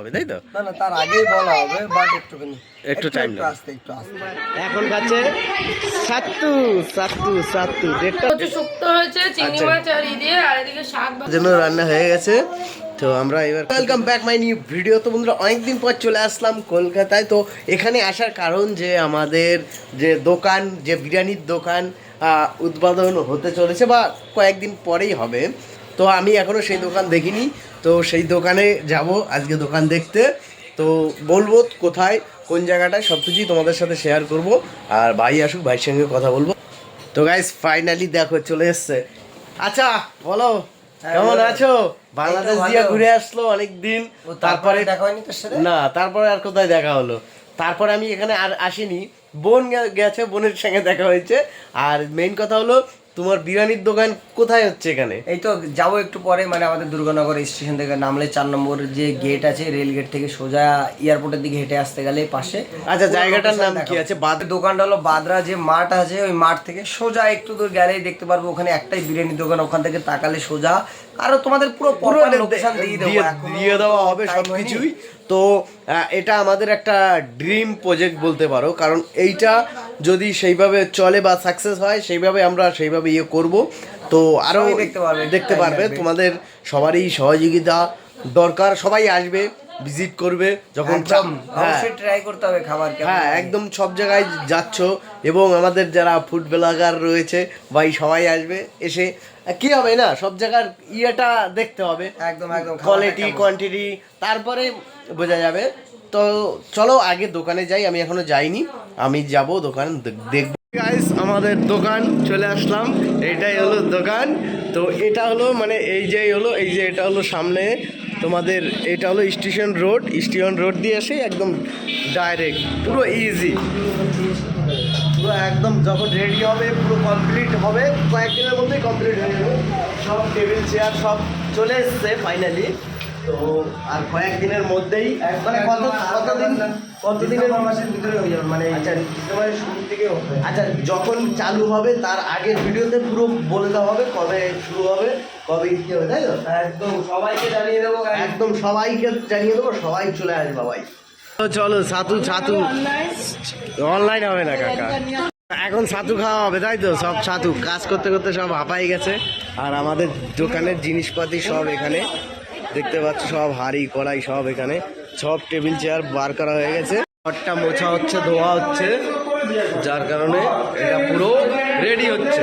হবে তাই তো? না না তার আগেই বলা হবে বাট একটুখানি একটু একটু লাগবে। আসতে একটু আসতে। এখন কাছে সাত্তু সাত্তু সাত্তু দেড়টা। কচু শুক্তো হয়েছে চিংড়ি আচ্ছা। মাছ আর ই দিয়ে আর এদিকে শাক জন্য রান্না হয়ে গেছে। তো আমরা এবার welcome back my new video তো বন্ধুরা অনেকদিন পর চলে আসলাম কলকাতায়। তো এখানে আসার কারণ যে আমাদের যে দোকান যে বিরিয়ানির দোকান আহ, উদ্বোধন হতে চলেছে বা কয়েকদিন পরেই হবে। তো আমি এখনও সেই দোকান দেখিনি। তো সেই দোকানে যাব আজকে দোকান দেখতে। তো বলব কোথায় কোন জায়গাটায় সব কিছুই তোমাদের সাথে শেয়ার করব। আর ভাই আসুক ভাইয়ের সঙ্গে কথা বলব। তো গাইস ফাইনালি দেখো চলে এসছে। আচ্ছা বলো হ্যাঁ, কেমন আছো? বাংলাদেশ দিয়ে ঘুরে আসলো অনেকদিন। ও তারপরে না তারপরে আর কোথায় দেখা হলো? তারপরে আমি এখানে আর আসিনি। বোন গেছে বোনের সঙ্গে দেখা হয়েছে। আর মেইন কথা হলো তোমার বিরিয়ানির দোকান কোথায় হচ্ছে এখানে? এই তো যাব একটু পরে মানে আমাদের দুর্গানগর স্টেশন থেকে নামলে চার নম্বর যে গেট আছে রেল গেট থেকে সোজা এয়ারপোর্টের দিকে হেঁটে আসতে গেলে পাশে। আচ্ছা, জায়গাটার নাম কি আছে? দোকানটা হলো বাদরা যে মাঠ আছে ওই মাঠ থেকে সোজা একটু দূর গেলেই দেখতে পারব ওখানে একটাই বিরিয়ানির দোকান ওখান থেকে তাকালে সোজা। আরও তোমাদের পুরো পুরো লোকেশন দিয়ে দেবো দিয়ে দেওয়া হবে time সব হয়নি। কিছুই তো এটা আমাদের একটা ড্রিম প্রজেক্ট বলতে পারো কারণ এইটা যদি সেইভাবে চলে বা সাকসেস হয় সেইভাবে আমরা সেইভাবে ইয়ে করব। তো আরও দেখতে পারবে, দেখতে পারবে। তোমাদের সবারই সহযোগিতা দরকার সবাই আসবে ভিজিট করবে যখন হ্যাঁ। ট্রাই করতে হবে খাবার হ্যাঁ একদম সব জায়গায় যাচ্ছ এবং আমাদের যারা ফুড ব্লগার রয়েছে ভাই সবাই আসবে এসে কি হবে না সব জায়গার ইয়েটা দেখতে হবে। একদম একদম কোয়ালিটি কোয়ান্টিটি তারপরে বোঝা যাবে তো চলো আগে দোকানে যাই, আমি এখনও যাইনি। আমি যাব দোকান দেখব। গাইস আমাদের দোকান, চলে আসলাম। এটাই হলো দোকান। তো এটা হলো মানে এই যে হলো, এই যে এটা হলো সামনে। তোমাদের এটা হলো স্টেশন রোড। স্টেশন রোড দিয়ে এসে একদম ডাইরেক্ট পুরো ইজি পুরো একদম যখন রেডি হবে, পুরো কমপ্লিট হবে, কয়েকদিনের মধ্যেই কমপ্লিট হয়ে যাবে। সব টেবিল চেয়ার সব চলে এসছে ফাইনালি তো আর কয়েকদিনের মধ্যেই মানে কত কতদিন কতদিনের মাসের ভিতরে হয়ে যাবে? মানে আচ্ছা। ডিসেম্বরের শুরুর দিকে হবে। আচ্ছা যখন চালু হবে তার আগের ভিডিওতে পুরো বলে দেওয়া হবে কবে শুরু হবে কবে কি হবে তাই তো? একদম সবাইকে জানিয়ে দেবো একদম সবাইকে জানিয়ে দেবো সবাই চলে আসবে ভাই। তো চলো ছাতু ছাতু অনলাইন হবে না কাকা। এখন ছাতু খাওয়া হবে তাই তো? সব ছাতু কাজ করতে করতে সব হাঁপাই গেছে। আর আমাদের দোকানের জিনিসপাতি সব এখানে। দেখতে পাচ্ছ সব হাড়ি, কড়াই সব এখানে। সব টেবিল চেয়ার বার করা হয়ে গেছে। ঘরটা মোছা হচ্ছে, ধোয়া হচ্ছে। যার কারণে এটা পুরো রেডি হচ্ছে।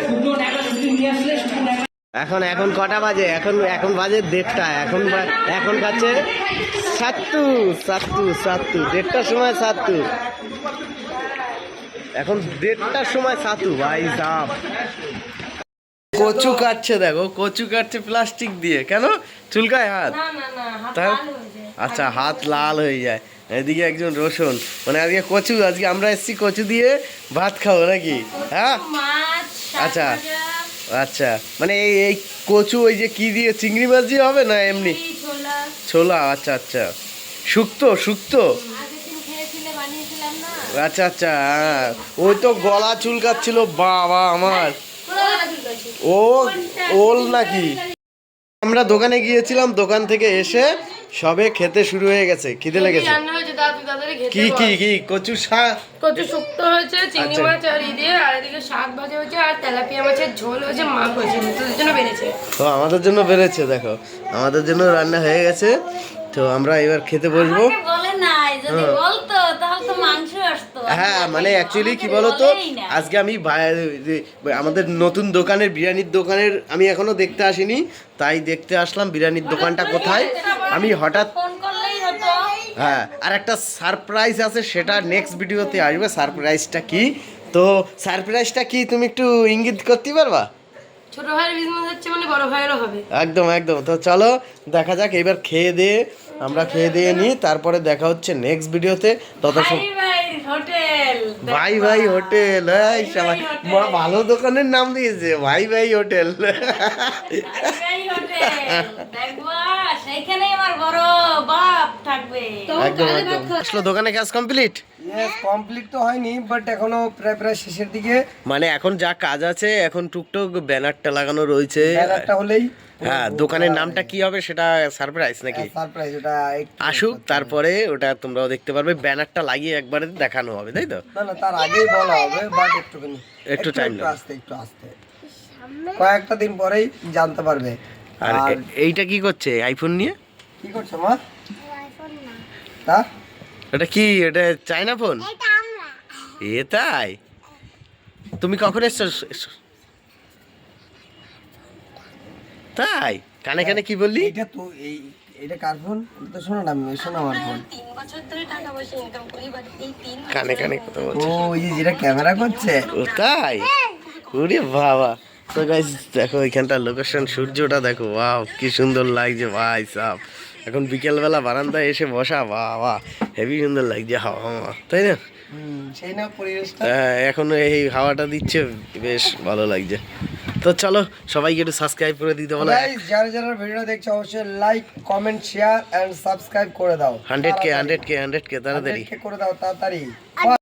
এখন এখন কটা বাজে? এখন এখন বাজে দেড়টা। এখন এখন কাছে সাত্তু সাত্তু সাত্তু দেড়টার সময় সাত্তু এখন দেড়টার সময় সাতু ভাই সাপ কচু কাটছে, দেখো। কচু কাটছে প্লাস্টিক দিয়ে। কেন? চুলকায় হাত? হয়ে। আচ্ছা হাত লাল হয়ে যায়। এদিকে একজন রসুন। মানে আজকে কচু আজকে আমরা এসেছি কচু দিয়ে ভাত খাব নাকি? হ্যাঁ? আচ্ছা। আচ্ছা। মানে এই এই কচু ওই যে কি দিয়ে চিংড়ি মাছ দিয়ে হবে না এমনি? ছোলা। আচ্ছা আচ্ছা। শুক্তো শুক্তো? আচ্ছা আচ্ছা হ্যাঁ। ওই তো গলা চুলকাচ্ছিল বাবা আমার। ও ওল নাকি? আমরা দোকানে গিয়েছিলাম দোকান থেকে এসে সবে খেতে শুরু হয়ে গেছে খিদে লেগেছে। কি কি কি কচু শাক? কচু শুক্তো হয়েছে চিংড়ি আচ্ছা। মাছ আর ই দিয়ে আর এদিকে শাক ভাজা হয়েছে আর তেলাপিয়া মাছের ঝোল হয়েছে মাছ হয়েছে। তোদের জন্য বেড়েছে। তো আমাদের জন্য বেড়েছে দেখো। আমাদের জন্য রান্না হয়ে গেছে। তো আমরা এবার খেতে বসবো। বলে নাই যদি বলতো তাহলে তো মাংস আসতো হ্যাঁ মানে অ্যাকচুয়ালি কি বলতো? আজকে আমি আমাদের নতুন দোকানের বিরিয়ানির দোকানের আমি এখনও দেখতে আসিনি তাই দেখতে আসলাম বিরিয়ানির দোকানটা কোথায়? আমি হঠাৎ হ্যাঁ আর একটা সারপ্রাইজ আছে সেটা নেক্সট ভিডিওতে আসবে সারপ্রাইজটা কি? তো সারপ্রাইজটা কি তুমি একটু ইঙ্গিত করতে পারবা? ছোট ভাইয়ের বিজনেস হচ্ছে মানে বড় ভাইয়েরও হবে। একদম একদম। তো চলো দেখা যাক এবার খেয়ে দিয়ে আমরা খেয়ে দিয়ে নিই তারপরে দেখা হচ্ছে নেক্সট ভিডিওতে তত ভাই ভাই ভাই ভাই হোটেল। সবাই মা ভালো দোকানের নাম দিয়েছে। ভাই ভাই হোটেল। দোকানে কাজ কমপ্লিট কমপ্লিট তো হয়নি বাট এখনও প্রায় প্রায় শেষের দিকে। মানে এখন যা কাজ আছে এখন টুকটুক ব্যানারটা লাগানো রয়েছে। ব্যানারটা হলেই হ্যাঁ দোকানের নামটা কি হবে সেটা সারপ্রাইজ নাকি? সারপ্রাইজ ওটা আসুক তারপরে ওটা তোমরাও দেখতে পারবে ব্যানারটা লাগিয়ে একবারে দেখানো হবে তাই তো? না না তার আগেই বলা হবে বাট একটুখানি একটু একটু লাগবে। আসতে একটু আসতে। কয়েকটা দিন পরেই জানতে পারবে। আর এইটা কি করছে আইফোন নিয়ে? কি করছ মা? আইফোন না। তা ওটা কি এটা চায়না ফোন এ তাই? তুমি কখন এসছো এসছো? তাই? কানে কানে কি বললি? এইটা তো এই এটা কার ফোন? এটা তো শোনো না আমি শোনো আমার ফোন। কানে কানে কথা ও বলছে ওই যে যেটা ক্যামেরা করছে। ও তাই? ওরে বাবা। তো গাইস দেখো এখানটা লোকেশন সূর্যটা দেখো ওয়াও কি সুন্দর লাগছে ভাই সাহ এখন বিকেলবেলা বারান্দায় এসে বসা বাবা হেভি সুন্দর লাগছে হাওয়া হাওয়া তাই না? সেই না পরিবেশটা। হ্যাঁ, এখন এই হাওয়াটা দিচ্ছে বেশ ভালো লাগছে। তো চলো সবাইকে একটু সাবস্ক্রাইব করে দিতে বলো। যারা যারা ভিডিও দেখছ অবশ্যই like comment share and subscribe করে দাও। Hundred K hundred K hundred K তাড়াতাড়ি। করে দাও তাড়াতাড়ি।